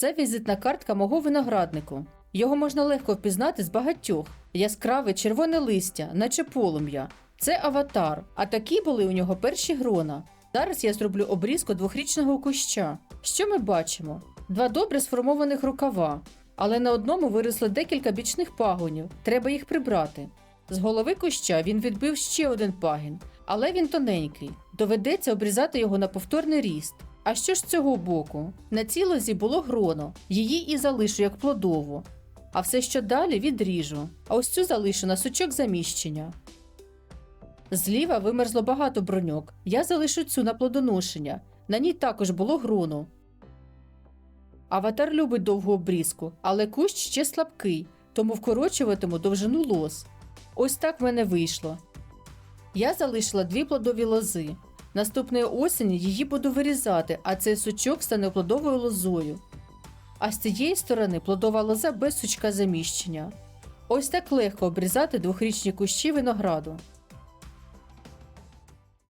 Це візитна картка мого винограднику. Його можна легко впізнати з багатьох. Яскраве червоне листя, наче полум'я. Це аватар, а такі були у нього перші грона. Зараз я зроблю обрізку двохрічного куща. Що ми бачимо? Два добре сформованих рукава, але на одному виросли декілька бічних пагонів. Треба їх прибрати. З голови куща він відбив ще один пагін, але він тоненький. Доведеться обрізати його на повторний ріст. А що ж з цього боку? На цій лозі було гроно, її і залишу як плодову. А все, що далі, відріжу. А ось цю залишу на сучок заміщення. Зліва вимерзло багато броньок. Я залишу цю на плодоношення. На ній також було гроно. Аватар любить довгу обрізку, але кущ ще слабкий, тому вкорочуватиму довжину лоз. Ось так в мене вийшло. Я залишила дві плодові лози. Наступної осені її буду вирізати, а цей сучок стане плодовою лозою. А з цієї сторони плодова лоза без сучка заміщення. Ось так легко обрізати двохрічні кущі винограду.